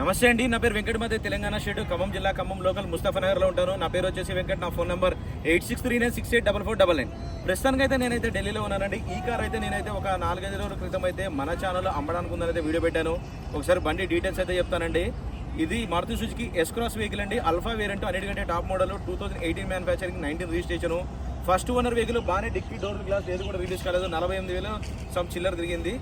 నమస్తే అండి నా పేరు వెంకటమతి తెలంగాణ స్టేట్ ఖమ్మం జిల్లా ఖమ్మం లోకల్ ముస్తాఫనగర్లో ఉంటాను. నా పేరు వచ్చేసి వెంకట్ నా phone number eight six three nine six eight double four double nine. ప్రస్తుతానికి అయితే నేనైతే ఢిల్లీలో ఉన్నానండి. ఈ కార్ అయితే నేనైతే ఒక నాలుగైదు రోజుల క్రితం అయితే మన ఛానల్లో అమ్మడానికి ఉందని అయితే వీడియో పెట్టాను. ఒకసారి బండి డీటెయిల్స్ అయితే చెప్తానండి. ఇది Maruti Suzuki S cross vehicle అండి. అల్ఫా వేరియంట్ అన్నిటికంటే top model two thousand eighteen manufacturing nineteen registration first owner vehicle బాగానే డిక్కీ డోర్ గ్లాస్ ఏది కూడా రిలీజ్ కాలేదు. నలభై ఎనిమిది వేలు సమ్ చిల్లర తిరిగింది.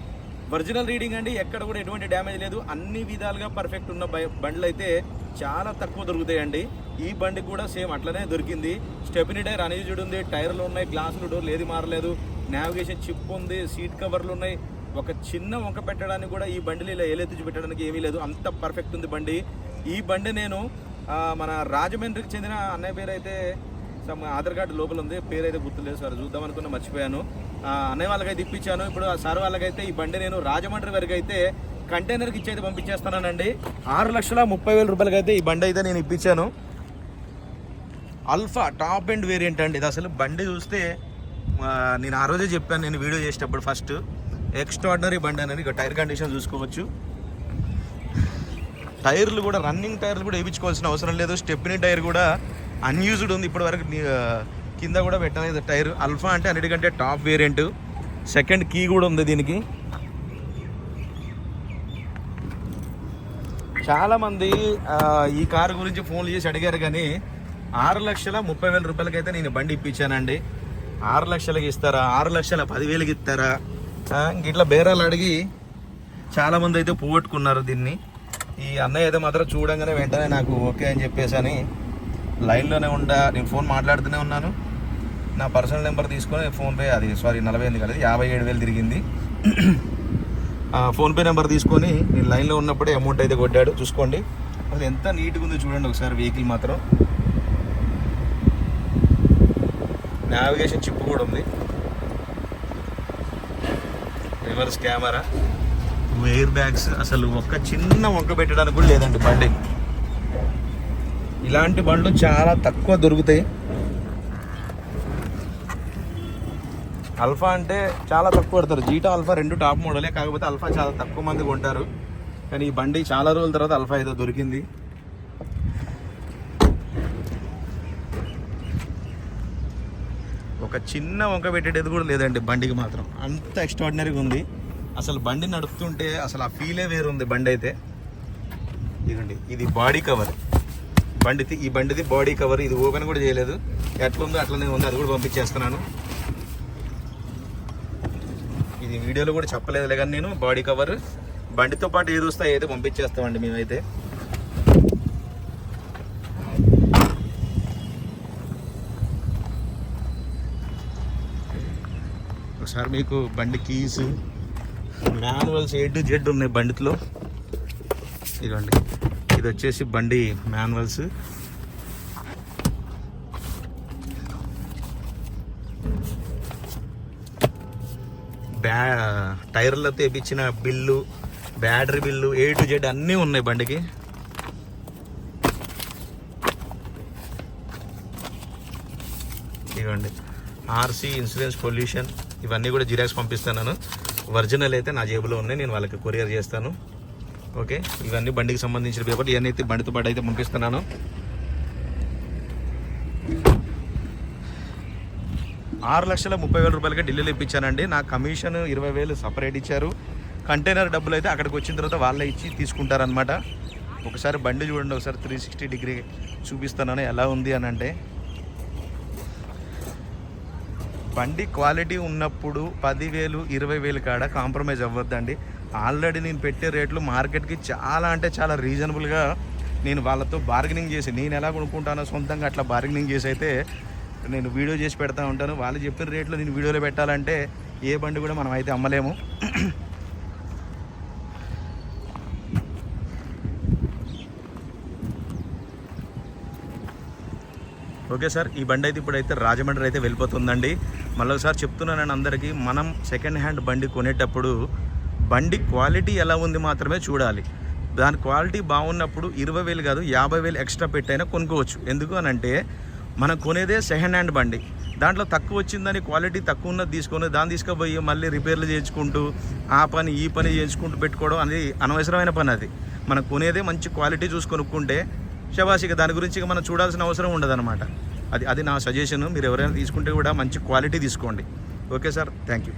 ఒరిజినల్ రీడింగ్ అండి ఎక్కడ కూడా ఎటువంటి డ్యామేజ్ లేదు. అన్ని విధాలుగా పర్ఫెక్ట్ ఉన్న బై- బండ్లు అయితే చాలా తక్కువ దొరుకుతాయండి. ఈ బండి కూడా సేమ్ అట్లనే దొరికింది. స్టెపినీ టైర్ అన్యూజ్డ్ ఉంది టైర్లు ఉన్నాయి గ్లాసులు డోర్లు ఏది మారలేదు. నావిగేషన్ చిప్ ఉంది సీట్ కవర్లు ఉన్నాయి. ఒక చిన్న వంక పెట్టడానికి కూడా ఈ బండిలో ఇలా ఏలెత్తించి పెట్టడానికి ఏమీ లేదు. అంత పర్ఫెక్ట్ ఉంది బండి. ఈ బండి నేను మన రాజమండ్రికి చెందిన అన్నయ్య పేరు అయితే సమ్ ఆధార్ కార్డు లోపల ఉంది. పేరు అయితే గుర్తులేదు సార్. చూద్దాం అనుకున్న మర్చిపోయాను. అన్నయ్య వాళ్ళకైతే ఇప్పించాను. ఇప్పుడు ఆ సార్ వాళ్ళకైతే ఈ బండి నేను రాజమండ్రి వరకు అయితే కంటైనర్కి ఇచ్చేది పంపించేస్తానండి ఆరు లక్షల ముప్పై వేల రూపాయలకి అయితే ఈ బండి అయితే నేను ఇప్పించాను. అల్ఫా టాప్ ఎండ్ వేరియంట్ అండి ఇది. అసలు బండి చూస్తే నేను ఆ రోజే చెప్పాను నేను వీడియో చేసేటప్పుడు ఫస్ట్ ఎక్స్ట్రాడినరీ బండి అనేది ఇక టైర్ కండిషన్ చూసుకోవచ్చు. టైర్లు కూడా రన్నింగ్ టైర్లు కూడా వేయించుకోవాల్సిన అవసరం లేదు. స్టెప్ని టైర్ కూడా అన్యూజ్డ్ ఉంది ఇప్పటివరకు కింద కూడా పెట్టలేదు. టైర్ అల్ఫా అంటే అన్నిటికంటే టాప్ వేరియంట్. సెకండ్ కీ కూడా ఉంది దీనికి. చాలామంది ఈ కారు గురించి ఫోన్లు చేసి అడిగారు కానీ ఆరు లక్షల ముప్పై వేల రూపాయలకైతే నేను బండి ఇప్పించానండి. ఆరు లక్షలకి ఇస్తారా? ఆరు లక్షల పదివేలకి ఇస్తారా? ఇట్లా బేరాలు అడిగి చాలామంది అయితే పోగొట్టుకున్నారు దీన్ని. ఈ అన్నయ్య అయితే మాత్రం చూడంగానే వెంటనే నాకు ఓకే అని చెప్పేసి అని లైన్లోనే ఉండా. నేను ఫోన్ మాట్లాడుతూనే ఉన్నాను. నా పర్సనల్ నెంబర్ తీసుకొని ఫోన్పే అది సారీ నలభై ఎనిమిది కాదు యాభై ఏడు వేలు తిరిగింది. ఆ, ఫోన్పే నెంబర్ తీసుకొని నేను లైన్లో ఉన్నప్పుడే అమౌంట్ అయితే కొట్టాడు చూసుకోండి. అసలు ఎంత నీట్గా ఉందో చూడండి ఒకసారి వెహికల్ మాత్రం. నావిగేషన్ చిప్ కూడా ఉంది. Reverse camera. ఎయిర్ బ్యాగ్స్ అసలు ఒక్క చిన్న వంక పెట్టడానికి కూడా లేదండి బండి. ఇలాంటి బండ్లు చాలా తక్కువ దొరుకుతాయి. అల్ఫా అంటే చాలా తక్కువ పడతారు. జీటా అల్ఫా రెండు టాప్ మోడలే కాకపోతే అల్ఫా చాలా తక్కువ మంది కొంటారు. కానీ ఈ బండి చాలా రోజుల తర్వాత అల్ఫా ఏదో దొరికింది. ఒక చిన్న వంక పెట్టేది కూడా లేదండి బండికి మాత్రం. అంత ఎక్స్ట్రాడినరీగా ఉంది. అసలు బండి నడుపుతుంటే అసలు ఆ ఫీలే వేరుంది బండి అయితే. ఇదండి ఇది బాడీ కవర్ బండిది ఈ బండిది బాడీ కవర్ ఇది ఓపెన్ కూడా చేయలేదు. ఎట్లుందో అట్లనే ఉంది అది కూడా పంపించేస్తున్నాను. ఇది వీడియోలో కూడా చెప్పలేదులే కానీ నేను బాడీ కవర్. బండితో పాటు ఏది వస్తే అయితే పంపించేస్తామండి మేమైతే. ఒకసారి మీకు బండి keys manuals A to Z ఉన్నాయి బండిలో ఇదిగోండి. ఇది వచ్చేసి బండి మాన్యువల్స్ బ్యా టైర్లతో వేయించిన bill battery bill A to Z అన్నీ ఉన్నాయి బండికి. ఇవ్వండి ఆర్సీ ఇన్సూరెన్స్ పొల్యూషన్ ఇవన్నీ కూడా జిరాక్స్ పంపిస్తాను ఒరిజినల్ అయితే నా జేబులో ఉన్నాయి నేను వాళ్ళకి కొరియర్ చేస్తాను. ఓకే ఇవన్నీ బండికి సంబంధించిన పేపర్లు ఇవన్నీ అయితే బండితో పాటు అయితే పంపిస్తున్నాను. ఆరు లక్షల ముప్పై వేల రూపాయలకి ఢిల్లీలో ఇప్పించానండి నా కమిషన్ ఇరవై వేలు సపరేట్ ఇచ్చారు. కంటైనర్ డబ్బులు అయితే అక్కడికి వచ్చిన తర్వాత వాళ్ళే ఇచ్చి తీసుకుంటారనమాట ఒకసారి బండి చూడండి ఒకసారి త్రీ సిక్స్టీ డిగ్రీ చూపిస్తానని ఎలా ఉంది అని అంటే బండి క్వాలిటీ ఉన్నప్పుడు పదివేలు ఇరవై వేలు కాడ కాంప్రమైజ్ అవ్వద్దండి. ఆల్రెడీ నేను పెట్టే రేట్లు మార్కెట్కి చాలా అంటే చాలా రీజనబుల్గా నేను వాళ్ళతో బార్గెనింగ్ చేసి నేను ఎలా కొనుక్కుంటానో సొంతంగా అట్లా బార్గెనింగ్ చేసి అయితే నేను వీడియో చేసి పెడతా ఉంటాను. వాళ్ళు చెప్పిన రేట్లు నేను వీడియోలో పెట్టాలంటే ఏ బండి కూడా మనం అయితే అమ్మలేము. ఓకే సార్ ఈ బండి అయితే ఇప్పుడైతే రాజమండ్రి అయితే వెళ్ళిపోతుందండి. మళ్ళీ ఒకసారి చెప్తున్నాను అందరికీ మనం సెకండ్ హ్యాండ్ బండి కొనేటప్పుడు బండి క్వాలిటీ ఎలా ఉంది మాత్రమే చూడాలి. దాని క్వాలిటీ బాగున్నప్పుడు ఇరవై వేలు కాదు యాభై వేలు ఎక్స్ట్రా పెట్టైనా కొనుక్కోవచ్చు. ఎందుకు అని అంటే మనం కొనేదే సెకండ్ హ్యాండ్ బండి. దాంట్లో తక్కువ వచ్చిందని క్వాలిటీ తక్కువ ఉన్నది తీసుకొని దాన్ని తీసుకుపోయి మళ్ళీ రిపేర్లు చేయించుకుంటూ ఆ పని ఈ పని చేయించుకుంటూ పెట్టుకోవడం అనేది అనవసరమైన పని అది. మనం కొనేదే మంచి క్వాలిటీ చూసి కొనుక్కుంటే శబాషిక దాని గురించి ఇక మనం చూడాల్సిన అవసరం ఉండదన్నమాట. అది అది నా సజెషన్ మీరు ఎవరైనా తీసుకుంటే కూడా మంచి క్వాలిటీ తీసుకోండి. Okay sir thank you